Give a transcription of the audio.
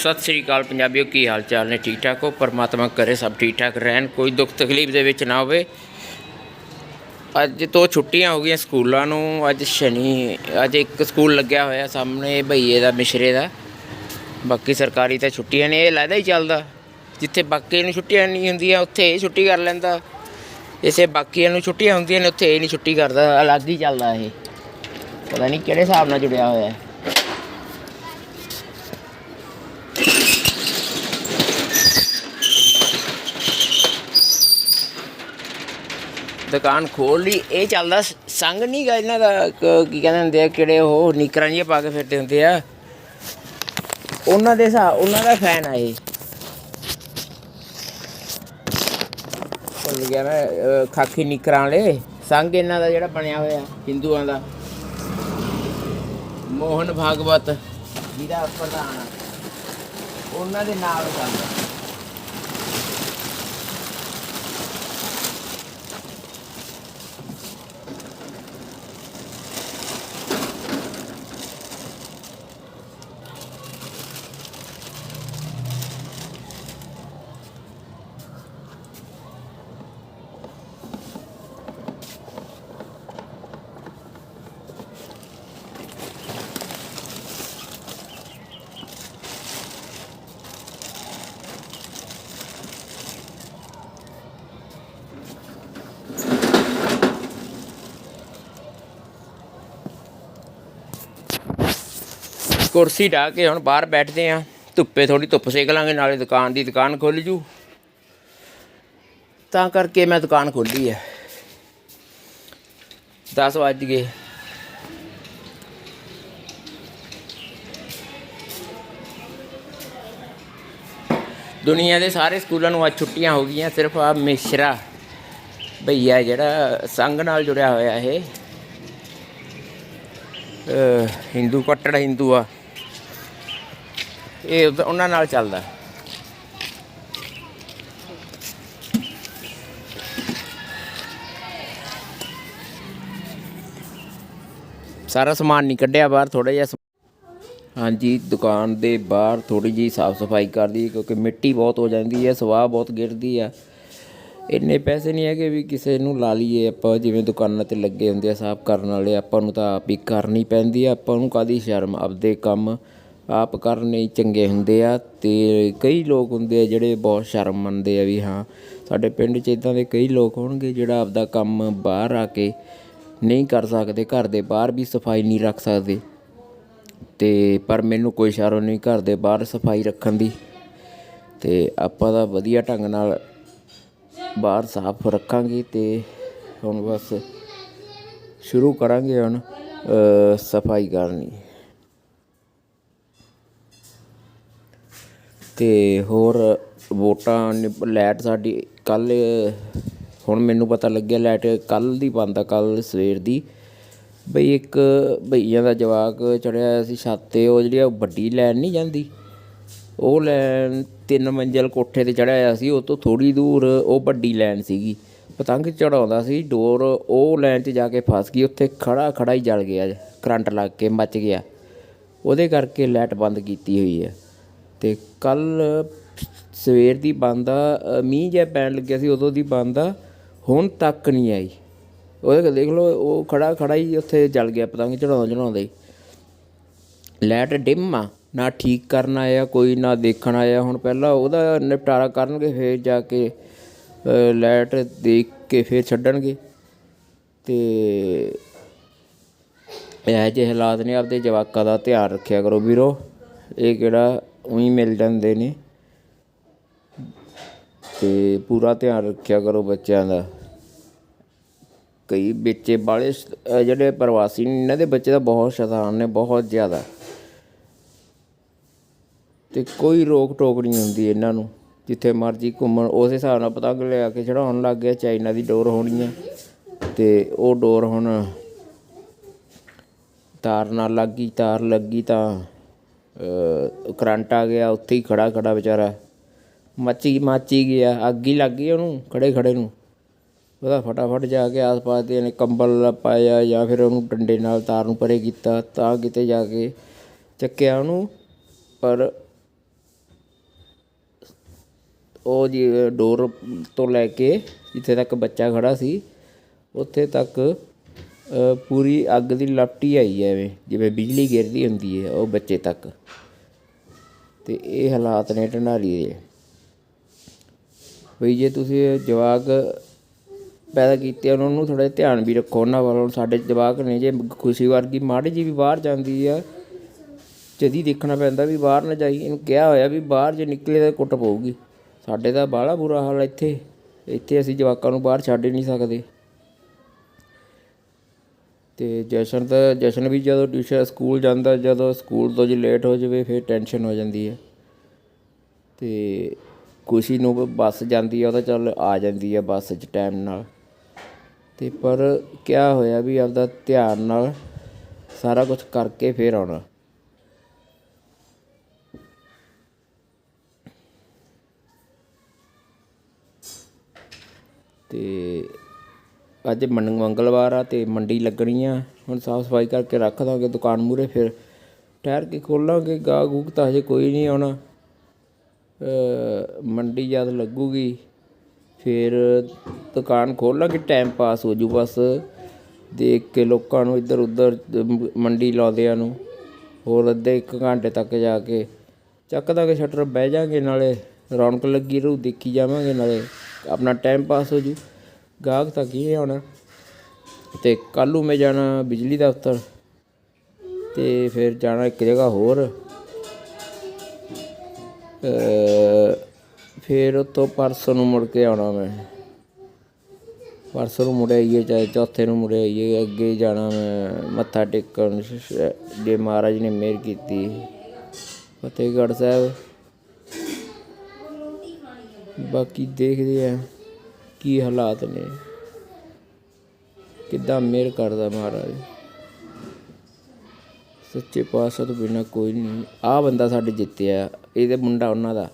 ਸਤਿ ਸ੍ਰੀ ਅਕਾਲ ਪੰਜਾਬੀਓ, ਕੀ ਹਾਲ ਚਾਲ ਨੇ? ਠੀਕ ਠਾਕ ਹੋ? ਪਰਮਾਤਮਾ ਕਰੇ ਸਭ ਠੀਕ ਠਾਕ ਰਹਿਣ। ਕੋਈ ਦੁੱਖ ਤਕਲੀਫ ਦੇ ਵਿੱਚ ਨਾ ਹੋਵੇ। ਅੱਜ ਤੋਂ ਛੁੱਟੀਆਂ ਹੋ ਗਈਆਂ ਸਕੂਲਾਂ ਨੂੰ। ਅੱਜ ਸ਼ਨੀ, ਅੱਜ ਇੱਕ ਸਕੂਲ ਲੱਗਿਆ ਹੋਇਆ ਸਾਹਮਣੇ ਭਈਏ ਦਾ, ਮਿਸ਼ਰੇ ਦਾ। ਬਾਕੀ ਸਰਕਾਰੀ ਤਾਂ ਛੁੱਟੀਆਂ ਨੇ, ਇਹ ਲੈਦਾ ਹੀ ਚੱਲਦਾ। ਜਿੱਥੇ ਬਾਕੀਆਂ ਨੂੰ ਛੁੱਟੀਆਂ ਨਹੀਂ ਹੁੰਦੀਆਂ, ਉੱਥੇ ਇਹ ਛੁੱਟੀ ਕਰ ਲੈਂਦਾ। ਇਸੇ ਬਾਕੀਆਂ ਨੂੰ ਛੁੱਟੀਆਂ ਹੁੰਦੀਆਂ ਨੇ, ਉੱਥੇ ਇਹ ਨਹੀਂ ਛੁੱਟੀ ਕਰਦਾ। ਅਲੱਗ ਹੀ ਚੱਲਦਾ ਇਹ। ਪਤਾ ਨਹੀਂ ਕਿਹੜੇ ਹਿਸਾਬ ਨਾਲ ਜੁੜਿਆ ਹੋਇਆ। ਹੈ ਦੁਕਾਨ ਖੋਲ ਲਈ। ਇਹ ਚੱਲਦਾ ਸ- ਸੰਗ ਨਹੀਂ ਗਾ ਇਹਨਾਂ ਦਾ ਕ- ਕੀ ਕਹਿੰਦੇ ਹੁੰਦੇ ਆ ਕਿਹੜੇ ਉਹ ਨੀਕਰਾਂ ਜਿਹੀਆਂ ਪਾ ਕੇ ਫਿਰਦੇ ਹੁੰਦੇ ਆ। ਉਹਨਾਂ ਦੇ ਹਿਸਾਬ ਉਹਨਾਂ ਦਾ ਫੈਨ ਆ ਇਹ। ਭੁੱਲ ਗਿਆ ਮੈਂ ਅਹ, ਖਾਕੀ ਨਿਕਰਾਂ ਵਾਲੇ। ਸੰਗ ਇਹਨਾਂ ਦਾ ਜਿਹੜਾ ਬਣਿਆ ਹੋਇਆ ਹਿੰਦੂਆਂ ਦਾ। ਮੋਹਨ ਭਾਗਵਤ ਜਿਹਦਾ ਪ੍ਰਧਾਨ ਆ। ਉਹਨਾਂ ਦੇ ਨਾਲ ਚੱਲਦਾ ਕੁਰਸੀ ਢਾ ਕੇ ਹੁਣ ਬਾਹਰ ਬੈਠਦੇ ਆ। ਧੁੱਪੇ ਥੋੜੀ ਧੁੱਪ ਸੇਕ ਲਾਂਗੇ, ਨਾਲੇ ਦੁਕਾਨ ਦੀ ਦੁਕਾਨ ਖੁੱਲ ਜੂ। ਤਾਂ ਕਰਕੇ ਮੈਂ ਦੁਕਾਨ ਖੋਲੀ ਹੈ 10 ਵੱਜ ਗਏ। ਦੁਨੀਆ ਦੇ ਸਾਰੇ ਸਕੂਲਾਂ ਨੂੰ ਅੱਜ ਛੁੱਟੀਆਂ ਹੋ ਗਈਆਂ, ਸਿਰਫ ਆ ਮਿਸ਼ਰਾ ਭਈਆ ਜਿਹੜਾ ਸੰਘ ਨਾਲ ਜੁੜਿਆ ਹੋਇਆ ਇਹ। ਹਿੰਦੂ ਕੱਟੜ ਹਿੰਦੂ ਆ ਇਹ ਉਹਦਾ- ਉਹਨਾਂ ਨਾਲ ਚੱਲਦਾ। ਸਾਰਾ ਸਮਾਨ ਨਹੀਂ ਕੱਢਿਆ ਬਾਹਰ ਥੋੜਾ ਜਿਹਾ ਸਮ- ਹਾਂਜੀ, ਦੁਕਾਨ ਦੇ ਬਾਹਰ ਥੋੜੀ ਜੀ ਸਾਫ਼ ਸਫ਼ਾਈ ਕਰਦੀ ਕਿਉਂਕਿ ਮਿੱਟੀ ਬਹੁਤ ਹੋ ਜਾਂਦੀ ਹੈ, ਸਵਾਹ ਬਹੁਤ ਗਿਰਦੀ ਆ। ਇੰਨੇ ਪੈਸੇ ਨਹੀਂ ਹੈਗੇ ਵੀ ਕਿਸੇ ਨੂੰ ਲਾ ਲਈਏ ਆਪਾਂ, ਜਿਵੇਂ ਦੁਕਾਨਾਂ ਤੇ ਲੱਗੇ ਹੁੰਦੇ ਆ ਸਾਫ਼ ਕਰਨ ਵਾਲੇ, ਆਪਾਂ ਨੂੰ ਤਾਂ ਆਪ ਹੀ ਕਰਨੀ ਪੈਂਦੀ ਆ, ਆਪਾਂ ਨੂੰ ਕਾਦੀ ਸ਼ਰਮ, ਆਪਦੇ ਕੰਮ ਆਪ ਕਰਨੇ ਹੀ ਚੰਗੇ ਹੁੰਦੇ ਆ ਅਤੇ ਕਈ ਲੋਕ ਹੁੰਦੇ ਆ ਜਿਹੜੇ ਬਹੁਤ ਸ਼ਰਮ ਮੰਨਦੇ ਆ ਵੀ ਹਾਂ, ਸਾਡੇ ਪਿੰਡ 'ਚ ਇੱਦਾਂ ਦੇ ਕਈ ਲੋਕ ਹੋਣਗੇ ਜਿਹੜਾ ਆਪਦਾ ਕੰਮ ਬਾਹਰ ਆ ਕੇ ਨਹੀਂ ਕਰ ਸਕਦੇ, ਘਰ ਦੇ ਬਾਹਰ ਵੀ ਸਫ਼ਾਈ ਨਹੀਂ ਰੱਖ ਸਕਦੇ। ਅਤੇ ਪਰ ਮੈਨੂੰ ਕੋਈ ਸ਼ਰਮ ਨਹੀਂ ਘਰ ਦੇ ਬਾਹਰ ਸਫ਼ਾਈ ਰੱਖਣ ਦੀ। ਅਤੇ ਆਪਾਂ ਦਾ ਵਧੀਆ ਢੰਗ ਨਾਲ ਬਾਹਰ ਸਾਫ਼ ਰੱਖਾਂਗੇ ਅਤੇ ਹੁਣ ਬਸ ਸ਼ੁਰੂ ਕਰਾਂਗੇ ਹੁਣ ਸਫ਼ਾਈ ਕਰਨੀ। ਅਤੇ ਹੋਰ ਵੋਟਾਂ ਨਿ- ਲਾਈਟ ਸਾਡੀ ਕੱਲ੍ਹ, ਹੁਣ ਮੈਨੂੰ ਪਤਾ ਲੱਗਿਆ ਲਾਈਟ ਕੱਲ੍ਹ ਦੀ ਬੰਦ ਆ, ਕੱਲ੍ਹ ਸਵੇਰ ਦੀ। ਬਈ ਇੱਕ ਬਈਆਂ ਦਾ ਜਵਾਕ ਚੜਿਆ ਹੋਇਆ ਸੀ ਛੱਤ ਤੇ, ਉਹ ਜਿਹੜੀ ਉਹ ਵੱਡੀ ਲਾਈਨ ਨਹੀਂ ਜਾਂਦੀ। ਉਹ ਲਾਈਨ ਤਿੰਨ ਮੰਜ਼ਿਲ ਕੋਠੇ ਤੇ ਚੜਿਆ ਹੋਇਆ ਸੀ, ਉਹ ਤੋਂ ਥੋੜ੍ਹੀ ਦੂਰ ਉਹ ਵੱਡੀ ਲਾਈਨ ਸੀਗੀ। ਪਤੰਗ ਚੜਾਉਂਦਾ ਸੀ, ਡੋਰ ਉਹ ਲਾਈਨ 'ਚ ਜਾ ਕੇ ਫਸ ਗਈ, ਉੱਥੇ ਖੜਾ ਖੜਾ ਹੀ ਜਲ ਗਿਆ, ਕਰੰਟ ਲੱਗ ਕੇ ਮੱਚ ਗਿਆ। ਉਹਦੇ ਕਰਕੇ ਲਾਈਟ ਬੰਦ ਕੀਤੀ ਹੋਈ ਹੈ ਤੇ ਕੱਲ ਸਵੇਰ ਦੀ ਬੰਦ ਆ ਮੀਂਹ ਜਿਹਾ ਪੈਣ ਲੱਗਿਆ ਸੀ, ਉਦੋਂ ਦੀ ਬੰਦ ਆ, ਹੁਣ ਤੱਕ ਨਹੀਂ ਆਈ। ਉਹਦੇ ਦੇਖ ਲਓ, ਉਹ ਖੜਾ ਖੜਾ ਹੀ ਉੱਥੇ ਜਲ ਗਿਆ ਪਤੰਗ ਚੜਾਉਂਦਾ ਚੜਾਉਂਦਾ ਹੀ ਲੈਟ ਡਿਮ ਆ, ਨਾ ਠੀਕ ਕਰਨ ਆਇਆ, ਕੋਈ ਨਾ ਦੇਖਣ ਆਇਆ। ਹੁਣ ਪਹਿਲਾਂ ਉਹਦਾ ਨਿਪਟਾਰਾ ਕਰਨਗੇ, ਫਿਰ ਜਾ ਕੇ ਲਾਈਟ ਦੇਖ ਕੇ ਫਿਰ ਛੱਡਣਗੇ। ਤੇ ਇਹ ਜਿਹੇ ਹਾਲਾਤ ਨੇ, ਆਪਦੇ ਜਵਾਕਾਂ ਦਾ ਧਿਆਨ ਰੱਖਿਆ ਕਰੋ ਵੀਰੋ। ਇਹ ਕਿਹੜਾ ਉਹੀ ਮਿਲ ਜਾਂਦੇ ਨੇ। ਅਤੇ ਪੂਰਾ ਧਿਆਨ ਰੱਖਿਆ ਕਰੋ ਬੱਚਿਆਂ ਦਾ। ਕਈ ਬੱਚੇ ਬਾਹਲੇ ਜਿਹੜੇ ਪ੍ਰਵਾਸੀ ਨੇ, ਇਹਨਾਂ ਦੇ ਬੱਚੇ ਤਾਂ ਬਹੁਤ ਸ਼ੈਤਾਨ ਨੇ, ਬਹੁਤ ਜ਼ਿਆਦਾ। ਅਤੇ ਕੋਈ ਰੋਕ ਟੋਕ ਨਹੀਂ ਹੁੰਦੀ ਇਹਨਾਂ ਨੂੰ। ਜਿੱਥੇ ਮਰਜ਼ੀ ਘੁੰਮਣ, ਉਸ ਹਿਸਾਬ ਨਾਲ ਪਤੰਗ ਲਿਆ ਕੇ ਚੜਾਉਣ ਲੱਗ ਗਿਆ, ਚਾਈਨਾ ਦੀ ਡੋਰ ਹੋਣੀ ਹੈ ਅਤੇ ਉਹ ਡੋਰ ਹੁਣ ਤਾਰ ਨਾਲ ਲੱਗ ਗਈ ਤਾਰ ਲੱਗੀ ਤਾਂ ਕਰੰਟ ਆ ਗਿਆ, ਉੱਥੇ ਹੀ ਖੜਾ ਖੜਾ ਵਿਚਾਰਾ। ਮੱਚੀ, ਮਾਚੀ ਗਿਆ, ਅੱਗ ਹੀ ਲੱਗ ਗਈ ਉਹਨੂੰ ਖੜੇ ਖੜੇ ਨੂੰ। ਉਹਦਾ ਫਟਾਫਟ ਜਾ ਕੇ ਆਸ-ਪਾਸ ਦੇ ਨੇ ਕੰਬਲ ਪਾਇਆ ਜਾਂ ਫਿਰ ਉਹਨੂੰ ਡੰਡੇ ਨਾਲ ਤਾਰ ਨੂੰ ਪਰੇ ਕੀਤਾ, ਤਾਂ ਕਿਤੇ ਜਾ ਕੇ ਚੱਕਿਆ ਉਹਨੂੰ। ਪਰ ਉਹ ਜੀ ਡੋਰ ਤੋਂ ਲੈ ਕੇ ਜਿੱਥੇ ਤੱਕ ਬੱਚਾ ਖੜਾ ਸੀ, ਉੱਥੇ ਤੱਕ ਪੂਰੀ ਅੱਗ ਦੀ ਲਪਟੀ ਆਈ ਹੈ ਐਵੇਂ, ਜਿਵੇਂ ਬਿਜਲੀ ਗਿਰਦੀ ਹੁੰਦੀ ਹੈ ਉਹ ਬੱਚੇ ਤੱਕ। ਤੇ ਇਹ ਹਾਲਾਤ ਨੇ ਢੰਡਾਰੀ ਦੇ। ਵੀ ਜੇ ਤੁਸੀਂ ਜਵਾਕ ਪੈਦਾ ਕੀਤੇ ਉਹਨਾਂ ਨੂੰ ਥੋੜਾ ਧਿਆਨ ਵੀ ਰੱਖੋ, ਉਹਨਾਂ ਵੱਲੋਂ ਸਾਡੇ ਜਵਾਕ ਨੇ ਜੇ ਖੁਸ਼ੀ ਵਰਗੀ ਮਾੜੀ ਜੀ ਵੀ ਬਾਹਰ ਜਾਂਦੀ ਆ, ਜਦੀ ਦੇਖਣਾ ਪੈਂਦਾ ਵੀ ਬਾਹਰ ਨਾ ਜਾਈ। ਇਹਨੂੰ ਕਿਹਾ ਹੋਇਆ ਵੀ ਬਾਹਰ ਜੇ ਨਿਕਲੇ ਤਾਂ ਕੁੱਟ ਪਊਗੀ। ਸਾਡੇ ਤਾਂ ਬਾਹਲਾ ਬੁਰਾ ਹਾਲ ਇੱਥੇ। ਇੱਥੇ ਅਸੀਂ ਜਵਾਕਾਂ ਨੂੰ ਬਾਹਰ ਛੱਡ ਹੀ ਨਹੀਂ ਸਕਦੇ। ਤੇ ਜਸ਼ਨ ਦਾ ਜਸ਼ਨ ਵੀ ਜਦੋਂ ਟਿਊਸ਼ਨ, ਸਕੂਲ ਜਾਂਦਾ, ਜਦੋਂ ਸਕੂਲ ਤੋਂ ਜੇ ਲੇਟ ਹੋ ਜਾਵੇ, ਫਿਰ ਟੈਨਸ਼ਨ ਹੋ ਜਾਂਦੀ ਹੈ। ਤੇ ਖੁਸ਼ੀ ਨੂੰ ਬ- ਬੱਸ ਜਾਂਦੀ ਆ, ਉਹ ਤਾਂ ਚੱਲ ਆ ਜਾਂਦੀ ਆ ਬੱਸ 'ਚ ਟਾਈਮ ਨਾਲ। ਤੇ ਪਰ ਕਿਆ ਹੋਇਆ ਵੀ ਆਪਦਾ ਧਿਆਨ ਨਾਲ ਸਾਰਾ ਕੁਝ ਕਰਕੇ ਫੇਰ ਆਉਣਾ। ਤੇ ਅੱਜ ਮੰਨ ਮੰਗਲਵਾਰ ਆ ਤੇ ਮੰਡੀ ਲੱਗਣੀ ਆ। ਹੁਣ ਸਾਫ਼ ਸਫ਼ਾਈ ਕਰਕੇ ਰੱਖ ਦਾਂਗੇ ਦੁਕਾਨ ਮੂਰੇ ਫਿਰ। ਠਹਿਰ ਕੇ ਖੋਲਾਂਗੇ ਗਾਹ ਗੂਕ ਤਾਂ ਹਜੇ ਕੋਈ ਨਹੀਂ ਆਉਣਾ। ਮੰਡੀ ਜਦ ਲੱਗੂਗੀ, ਫਿਰ ਦੁਕਾਨ ਖੋਲਾਂਗੇ ਟਾਈਮ ਪਾਸ ਹੋ ਜੂ ਬਸ। ਦੇਖ ਕੇ ਲੋਕਾਂ ਨੂੰ ਇੱਧਰ ਉੱਧਰ ਮੰਡੀ ਲਾਉਂਦਿਆਂ ਨੂੰ। ਹੋਰ ਅੱਧੇ ਇੱਕ ਘੰਟੇ ਤੱਕ ਜਾ ਕੇ ਚੱਕ ਦਾਂਗੇ ਸ਼ਟਰ, ਬਹਿ ਜਾਾਂਗੇ ਨਾਲੇ। ਰੌਣਕ ਲੱਗੀ ਰਹੂ, ਦੇਖੀ ਜਾਵਾਂਗੇ ਨਾਲੇ। ਆਪਣਾ ਟਾਈਮ ਪਾਸ ਹੋ ਜੂ। ਗਾਹਕ ਤਾਂ ਕੀ ਆਉਣਾ ਤੇ ਕੱਲ੍ਹ ਨੂੰ ਮੈਂ ਜਾਣਾ ਬਿਜਲੀ ਦਫ਼ਤਰ। ਤੇ ਫਿਰ ਜਾਣਾ ਇੱਕ ਜਗ੍ਹਾ ਹੋਰ। ਫਿਰ ਉੱਥੋਂ ਪਰਸੋਂ ਨੂੰ ਮੁੜ ਕੇ ਆਉਣਾ ਮੈਂ। ਪਰਸੋਂ ਨੂੰ ਮੁੜ ਆਈਏ, ਚਾਹੇ ਚੌਥੇ ਨੂੰ ਮੁੜ ਆਈਏ, ਅੱਗੇ ਜਾਣਾ ਮੈਂ। ਮੱਥਾ ਟੇਕਣ ਸ਼- ਜੇ ਮਹਾਰਾਜ ਨੇ ਮਿਹਰ ਕੀਤੀ। ਫਤਿਹਗੜ੍ਹ ਸਾਹਿਬ। ਬਾਕੀ ਦੇਖਦੇ ਆ। ਕੀ ਹਾਲਾਤ ਨੇ? ਕਿੱਦਾਂ ਮਿਹਰ ਕਰਦਾ ਮਹਾਰਾਜ? ਸੱਚੇ ਪਾਤਸ਼ਾਹ ਤੋਂ ਬਿਨਾ ਕੋਈ ਨਹੀਂ। ਆ ਬੰਦਾ ਸਾਡੇ ਜਿੱਤਿਆ, ਇਹਦੇ ਮੁੰਡਾ ਉਹਨਾਂ ਦਾ।